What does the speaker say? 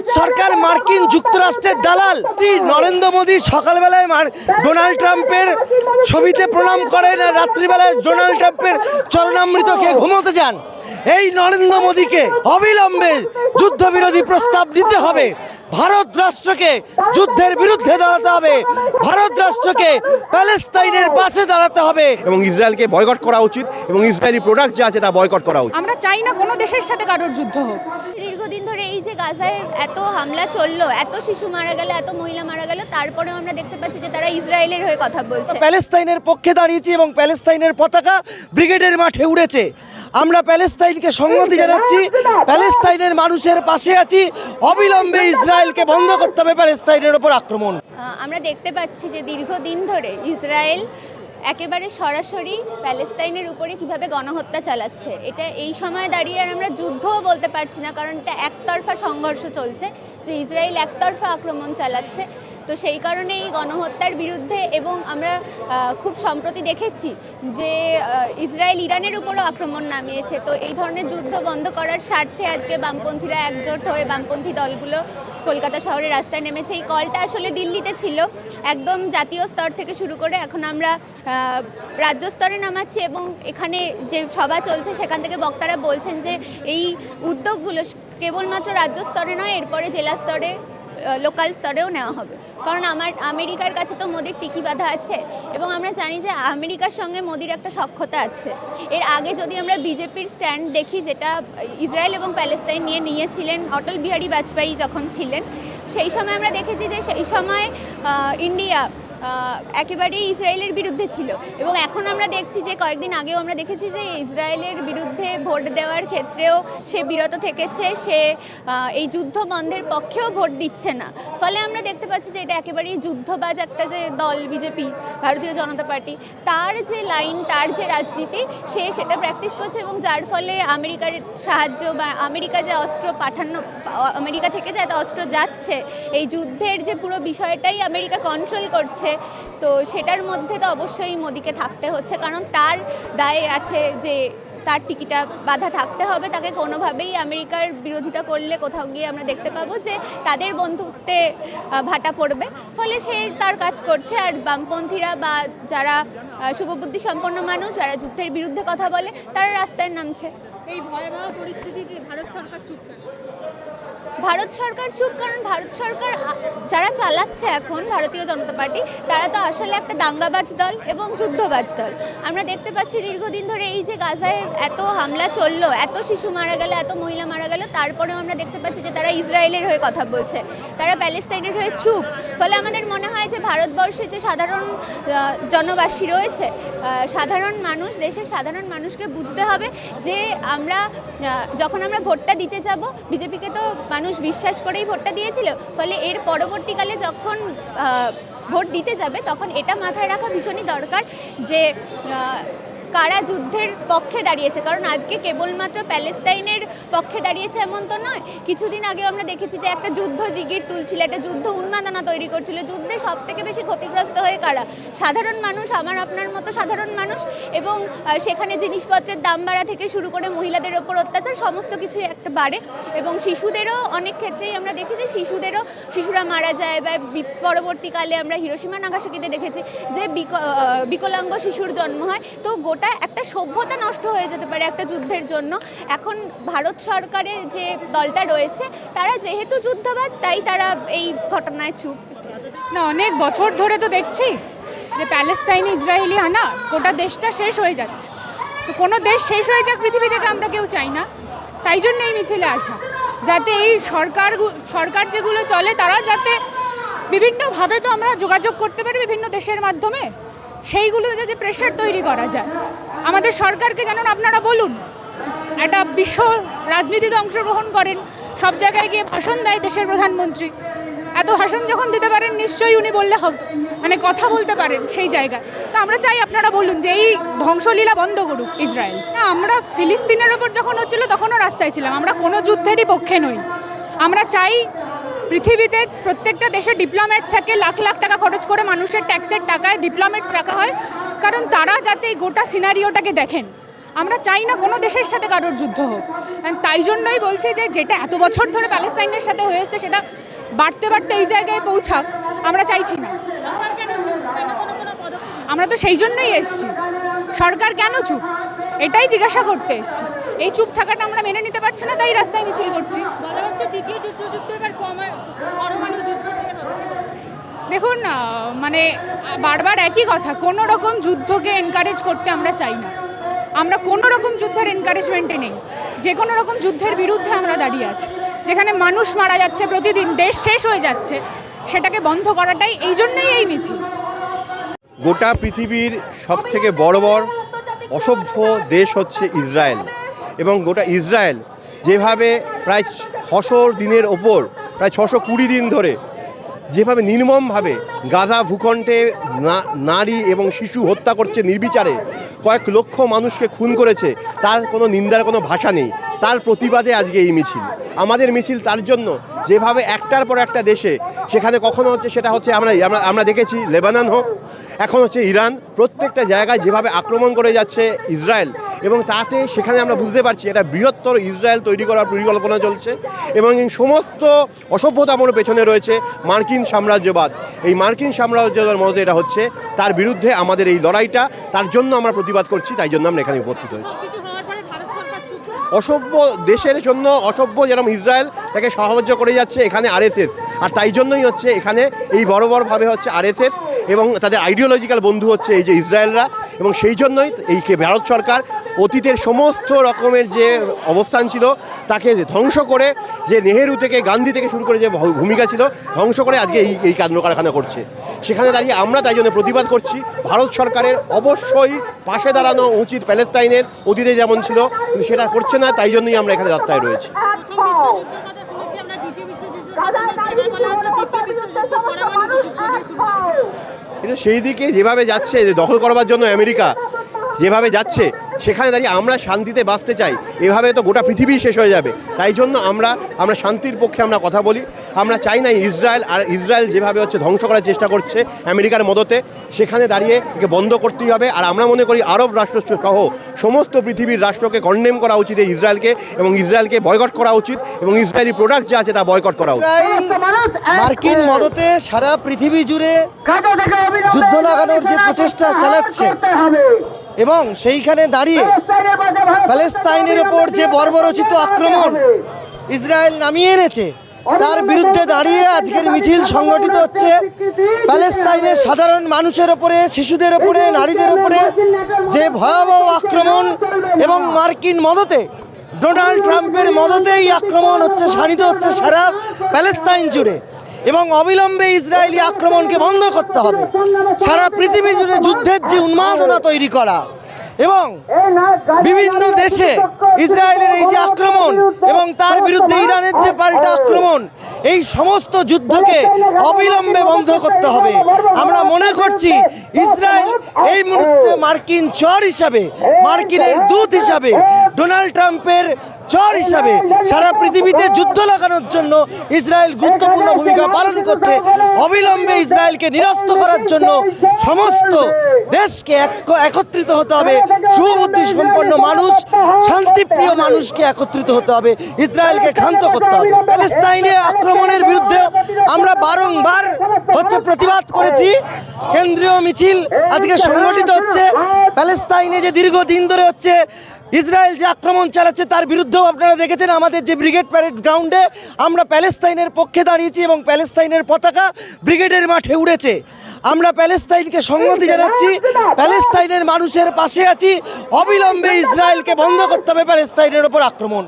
ভারত সরকার মার্কিন যুক্তরাষ্ট্রের দালাল। নরেন্দ্র মোদী সকালবেলায় ডোনাল্ড ট্রাম্পের ছবিতে প্রণাম করেন আর রাত্রিবেলায় ডোনাল্ড ট্রাম্পের চরণামৃত ঘুমোতে যান। এই নরেন্দ্র মোদীকে অবিলম্বে যুদ্ধবিরোধী প্রস্তাব নিতে হবে। ভারত রাষ্ট্রকে যুদ্ধের বিরুদ্ধে দাঁড়াতে হবে। ভারত রাষ্ট্রকে প্যালেস্তাইনের পাশে দাঁড়াতে হবে। এবং ইসরায়েলকে বয়কট করা উচিত এবং ইসরায়েলি প্রোডাক্ট যা আছে তা বয়কট করা উচিত। আমরা চাই না কোনো দেশের সাথে কারোর যুদ্ধ হোক। দীর্ঘদিন ধরে এই যে গাজায় এত হামলা চলল এত শিশু মারা গেল এত মহিলা মারা গেল তারপরেও আমরা দেখতে পাচ্ছি যে তারা ইসরায়েলের হয়ে কথা বলছে। প্যালেস্তাইনের পক্ষে দাঁড়িয়েছি এবং প্যালেস্তাইনের পতাকা ব্রিগেডের মাঠে উড়েছে। আমরা প্যালেস্তাইনকে সংহতি জানাচ্ছি। প্যালেস্তাইনের মানুষের পাশে আছি। অবিলম্বে ইসরায়েলকে বন্ধ করতে হবে প্যালেস্তাইনের ওপর আক্রমণ। আমরা দেখতে পাচ্ছি যে দীর্ঘদিন ধরে ইসরায়েল একেবারে সরাসরি প্যালেস্তাইনের উপরে কীভাবে গণহত্যা চালাচ্ছে। এটা এই সময় দাঁড়িয়ে আর আমরা যুদ্ধও বলতে পারছি না কারণ এটা একতরফা সংঘর্ষ চলছে যে ইসরায়েল একতরফা আক্রমণ চালাচ্ছে। তো সেই কারণে এই গণহত্যার বিরুদ্ধে এবং আমরা খুব সম্প্রতি দেখেছি যে ইসরায়েল ইরানের উপরও আক্রমণ নামিয়েছে। তো এই ধরনের যুদ্ধ বন্ধ করার স্বার্থে আজকে বামপন্থীরা একজোট হয়ে বামপন্থী দলগুলো কলকাতা শহরে রাস্তায় নেমেছে। এই কলটা আসলে দিল্লিতে ছিল। একদম জাতীয় স্তর থেকে শুরু করে এখন আমরা রাজ্য স্তরে নামাচ্ছি এবং এখানে যে সভা চলছে সেখান থেকে বক্তারা বলছেন যে, এই উদ্যোগগুলো কেবলমাত্র রাজ্য স্তরে নয়, এরপরে জেলা স্তরে লোকাল স্তরেও নেওয়া হবে। কারণ আমার, আমেরিকার কাছে তো মোদির টিকি বাধা আছে এবং আমরা জানি যে আমেরিকার সঙ্গে মোদির একটা সক্ষতা আছে। এর আগে যদি আমরা বিজেপির স্ট্যান্ড দেখি, যেটা ইসরায়েল এবং প্যালেস্তাইন নিয়ে নিয়েছিলেন অটল বিহারী বাজপেয়ী যখন ছিলেন, সেই সময় আমরা দেখেছি যে সেই সময় ইন্ডিয়া একেবারেই ইসরায়েলের বিরুদ্ধে ছিল। এবং এখন আমরা দেখছি যে কয়েকদিন আগেও আমরা দেখেছি যে ইসরায়েলের বিরুদ্ধে ভোট দেওয়ার ক্ষেত্রেও সে বিরত থেকেছে, সে এই যুদ্ধ বন্ধের পক্ষেও ভোট দিচ্ছে না। ফলে আমরা দেখতে পাচ্ছি যে এটা একেবারেই যুদ্ধবাজ একটা যে দল বিজেপি, ভারতীয় জনতা পার্টি, তার যে লাইন, তার যে রাজনীতি, সে সেটা প্র্যাকটিস করছে এবং যার ফলে আমেরিকার সাহায্য বা আমেরিকা যে অস্ত্র পাঠানো, আমেরিকা থেকে যে অস্ত্র যাচ্ছে, এই যুদ্ধের যে পুরো বিষয়টাই আমেরিকা কন্ট্রোল করছে। তো সেটার মধ্যে তো অবশ্যই মোদিকে থাকতে হচ্ছে, কারণ তার দায়ে আছে যে তার টিকিটা বাধা থাকতে হবে। তাকে কোনোভাবেই আমেরিকার বিরোধিতা করলে কোথাও গিয়ে আমরা দেখতে পাবো যে তাদের বন্ধুত্বে ভাটা পড়বে। ফলে সে তার কাজ করছে। আর বামপন্থীরা বা যারা শুভবুদ্ধি সম্পন্ন মানুষ, যারা যুদ্ধের বিরুদ্ধে কথা বলে, তারা রাস্তায় নামছে। এই ভয়াবহ পরিস্থিতিতে ভারত সরকার চুপ ভারত সরকার চুপ, কারণ ভারত সরকার যারা চালাচ্ছে এখন ভারতীয় জনতা পার্টি, তারা তো আসলে একটা দাঙ্গাবাজ দল এবং যুদ্ধবাজ দল। আমরা দেখতে পাচ্ছি দীর্ঘদিন ধরে এই যে গাজায় এত হামলা চলল, এত শিশু মারা গেল, এত মহিলা মারা গেল, তারপরেও আমরা দেখতে পাচ্ছি যে তারা ইসরায়েলের হয়ে কথা বলছে। তারা প্যালেস্তাইনের হয়ে চুপ। ফলে আমাদের মনে হয় যে ভারতবর্ষের যে সাধারণ জনবাসী রয়েছে সাধারণ মানুষ, দেশের সাধারণ মানুষকে বুঝতে হবে যে আমরা যখন আমরা ভোটটা দিতে যাব, বিজেপিকে তো মানুষ বিশ্বাস করেই ভোটটা দিয়েছিল, ফলে এর পরবর্তীকালে যখন ভোট দিতে যাবে, তখন এটা মাথায় রাখা ভীষণই দরকার যে কারা যুদ্ধের পক্ষে দাঁড়িয়েছে? কারণ আজকে কেবলমাত্র প্যালেস্তাইনের পক্ষে দাঁড়িয়েছে এমন তো নয়। কিছুদিন আগে আমরা দেখেছি যে একটা যুদ্ধ জিগির তুলছিল, একটা যুদ্ধ উন্মাদনা তৈরি করছিল। যুদ্ধে সব থেকে বেশি ক্ষতিগ্রস্ত হয়ে কারা? সাধারণ মানুষ, আমার আপনার মতো সাধারণ মানুষ এবং সেখানে জিনিসপত্রের দাম বাড়া থেকে শুরু করে মহিলাদের ওপর অত্যাচার, সমস্ত কিছুই একটা বাড়ে এবং শিশুদেরও অনেক ক্ষেত্রেই আমরা দেখি যে শিশুদেরও শিশুরা মারা যায় বা পরবর্তীকালে আমরা হিরোসীমা নাগাসাকিতে দেখেছি যে বিক- বিকলাঙ্গ শিশুর জন্ম হয়। তো গোটা একটা সভ্যতা নষ্ট হয়ে যেতে পারে একটা যুদ্ধের জন্য। এখন ভারত সরকারের যে দলটা রয়েছে, তারা যেহেতু যুদ্ধবাজ, তাই তারা এই ঘটনায় চুপ। না, অনেক বছর ধরে তো দেখছি যে প্যালেস্তাইন, ইসরায়েলি হানা গোটা দেশটা শেষ হয়ে যাচ্ছে। তো কোনো দেশ শেষ হয়ে যাক পৃথিবী থেকে আমরা কেউ চাই না। তাই জন্য এই মিছিলে আসা। যাতে এই সরকার সরকার যেগুলো চলে, তারা যাতে বিভিন্নভাবে তো আমরা যোগাযোগ করতে পারি বিভিন্ন দেশের মাধ্যমে। সেইগুলো যাতে প্রেশার তৈরি করা যায়। আমাদের সরকারকে যেন আপনারা বলুন। একটা বিশ্ব রাজনীতিতে অংশগ্রহণ করেন, সব জায়গায় গিয়ে ভাষণ দেয় দেশের প্রধানমন্ত্রী। এত ভাষণ যখন দিতে পারেন, নিশ্চয়ই উনি বললে হবে। মানে কথা বলতে পারেন সেই জায়গায়। তো আমরা চাই আপনারা বলুন যে এই ধ্বংসলীলা বন্ধ করুক ইসরায়েল। না, আমরা ফিলিস্তিনের ওপর যখন হচ্ছিল, তখনও রাস্তায় ছিলাম। আমরা কোনো যুদ্ধেরই পক্ষে নই। আমরা চাই পৃথিবীতে প্রত্যেকটা দেশে ডিপ্লোম্যাটস থাকে লাখ লাখ টাকা খরচ করে মানুষের ট্যাক্সের টাকায় ডিপ্লোম্যাটস রাখা হয়। কারণ তারা যাতে এই গোটা সিনারিওটাকে দেখেন। আমরা চাই না কোনো দেশের সাথে কারোর যুদ্ধ হোক। তাই জন্যই বলছি যে যেটা এত বছর ধরে প্যালেস্তাইনের সাথে হয়েছে সেটা বাড়তে বাড়তে এই জায়গায় পৌঁছাক আমরা চাইছি না। আমরা তো সেই জন্যই এসছি। সরকার কেন চুপ? এটাই জিজ্ঞাসা করতে এসছি। এই চুপ থাকাটা আমরা মেনে নিতে পারছি না তাই রাস্তায় মিছিল করছি। দেখুন মানে বারবার একই কথা কোনো রকম যুদ্ধকে এনকারেজ করতে আমরা চাই না। আমরা কোনো রকম যুদ্ধের এনকারেজমেন্টে নেই। যে কোনো রকম যুদ্ধের বিরুদ্ধে আমরা দাঁড়িয়ে আছি। যেখানে মানুষ মারা যাচ্ছে প্রতিদিন দেশ শেষ হয়ে যাচ্ছে সেটাকে বন্ধ করাটাই এই জন্যই এই মিছিল। গোটা পৃথিবীর সব থেকে বড় বড় অসভ্য দেশ হচ্ছে ইসরায়েল। এবং গোটা ইসরায়েল যেভাবে প্রায় ছশো দিনের ওপর, প্রায় ছশো কুড়ি দিন ধরে যেভাবে নির্মমভাবে গাজা ভূখণ্ডে নারী এবং শিশু হত্যা করছে নির্বিচারে, কয়েক লক্ষ মানুষকে খুন করেছে, তার কোনো নিন্দার কোনো ভাষা নেই। তার প্রতিবাদে আজকে এই মিছিল। আমাদের মিছিল তার জন্য যেভাবে একটার পর একটা দেশে, সেখানে কখনো হচ্ছে সেটা হচ্ছে আমরা আমরা আমরা দেখেছি, লেবানন হোক, এখন হচ্ছে ইরান প্রত্যেকটা জায়গায় যেভাবে আক্রমণ করে যাচ্ছে ইসরায়েল এবং তাতে সেখানে আমরা বুঝতে পারছি এটা বৃহত্তর ইসরায়েল তৈরি করার পরিকল্পনা চলছে এবং এই সমস্ত অসভ্যতামূলক পেছনে রয়েছে মার্কিন সাম্রাজ্যবাদ। এই মার্কিন সাম্রাজ্যবাদের মধ্যে এটা হচ্ছে, তার বিরুদ্ধে আমাদের এই লড়াইটা, তার জন্য আমরা প্রতিবাদ করছি, তাই জন্য আমরা এখানে উপস্থিত হয়েছি কিছু হওয়ার পরে ভারত সরকার চুপ অসভ্য দেশের জন্য অসভ্য যেরকম ইসরায়েল তাকে সাহায্য করে যাচ্ছে এখানে আরএসএস। আর তাই জন্যই হচ্ছে এখানে এই বড় বড়ভাবে হচ্ছে আরএসএস এবং তাদের আইডিওলজিক্যাল বন্ধু হচ্ছে এই যে ইসরায়েলরা এবং সেই জন্যই এইকে ভারত সরকার অতীতের সমস্ত রকমের যে অবস্থান ছিল, তাকে ধ্বংস করে যে নেহেরু থেকে, গান্ধী থেকে শুরু করে যে ভূমিকা ছিল, ধ্বংস করে আজকে এই এই কান্ড কারখানা করছে। সেখানে দাঁড়িয়ে আমরা তাই জন্য প্রতিবাদ করছি, ভারত সরকারের অবশ্যই পাশে দাঁড়ানো উচিত প্যালেস্তাইনের অতীতে যেমন ছিল সেটা করছে না, তাই জন্যই আমরা এখানে রাস্তায় রয়েছি। কিন্তু সেই দিকে যেভাবে যাচ্ছে, যে দখল করবার জন্য আমেরিকা যেভাবে যাচ্ছে সেখানে দাঁড়িয়ে আমরা শান্তিতে বাঁচতে চাই। এভাবে তো গোটা পৃথিবী শেষ হয়ে যাবে। তাই জন্য আমরা আমরা শান্তির পক্ষে আমরা কথা বলি। আমরা চাই না ইসরায়েল আর ইসরায়েল যেভাবে হচ্ছে ধ্বংস করার চেষ্টা করছে আমেরিকার মদতে সেখানে দাঁড়িয়ে একে বন্ধ করতেই হবে। আর আমরা মনে করি আরব রাষ্ট্র সহ সমস্ত পৃথিবীর রাষ্ট্রকে কন্ডেম করা উচিত এই ইসরায়েলকে এবং ইসরায়েলকে বয়কট করা উচিত এবং ইসরায়েলি প্রোডাক্ট যা আছে তা বয়কট করা উচিত। মার্কিন মদতে সারা পৃথিবী জুড়ে যুদ্ধ লাগানোর যে প্রচেষ্টা চালাচ্ছে এবং সেইখানে দাঁড়িয়ে প্যালেস্তাইনের ওপর যে বর্বরচিত আক্রমণ ইসরায়েল নামিয়ে এনেছে, তার বিরুদ্ধে দাঁড়িয়ে আজকের মিছিল সংগঠিত হচ্ছে। প্যালেস্তাইনের সাধারণ মানুষের ওপরে, শিশুদের ওপরে, নারীদের ওপরে যে ভয়াবহ আক্রমণ এবং মার্কিন মদতে, ডোনাল্ড ট্রাম্পের মদতে এই আক্রমণ হচ্ছে, শানিত হচ্ছে সারা প্যালেস্তাইন জুড়ে। এবং অবিলম্বে ইসরায়েলি আক্রমণকে বন্ধ করতে হবে। সারা পৃথিবী জুড়ে যুদ্ধের যে উন্মাদনা তৈরি করা এবং বিভিন্ন দেশে ইসরায়েলের এই যে আক্রমণ এবং তার বিরুদ্ধে ইরানের যে পাল্টা আক্রমণ, এই সমস্ত যুদ্ধকে অবিলম্বে বন্ধ করতে হবে। আমরা মনে করছি ইসরায়েল এই মুহূর্তে মার্কিন চর হিসাবে, মার্কিনের দূত হিসাবে ডোনাল্ড ট্রাম্পের চর হিসাবে সারা পৃথিবীতে যুদ্ধ লাগানোর জন্য ইসরায়েল গুরুত্বপূর্ণ ভূমিকা পালন করছে। অবিলম্বে ইসরায়েলকে নিরস্ত করার জন্য সমস্ত দেশকে এক- একত্রিত হতে হবে। শুভবুদ্ধি সম্পন্ন মানুষ, শান্তিপ্রিয় মানুষকে একত্রিত হতে হবে। ইসরায়েলকে ক্ষান্ত করতে হবে। প্যালেস্তাইনে আক্রমণের বিরুদ্ধে আমরা বারংবার হচ্ছে প্রতিবাদ করেছি। কেন্দ্রীয় মিছিল আজকে সংগঠিত হচ্ছে। প্যালেস্তাইনে যে দীর্ঘদিন ধরে হচ্ছে ইসরায়েল যে আক্রমণ চালাচ্ছে তার বিরুদ্ধেও আপনারা দেখেছেন আমাদের যে ব্রিগেড প্যারেড গ্রাউন্ডে আমরা প্যালেস্তাইনের পক্ষে দাঁড়িয়েছি এবং প্যালেস্তাইনের পতাকা ব্রিগেডের মাঠে উড়েছে। আমরা প্যালেস্তাইনকে সংগতি জানাচ্ছি, প্যালেস্তাইনের মানুষের পাশে আছি। অবিলম্বে ইসরায়েলকে বন্ধ করতে হবে প্যালেস্তাইনের ওপর আক্রমণ।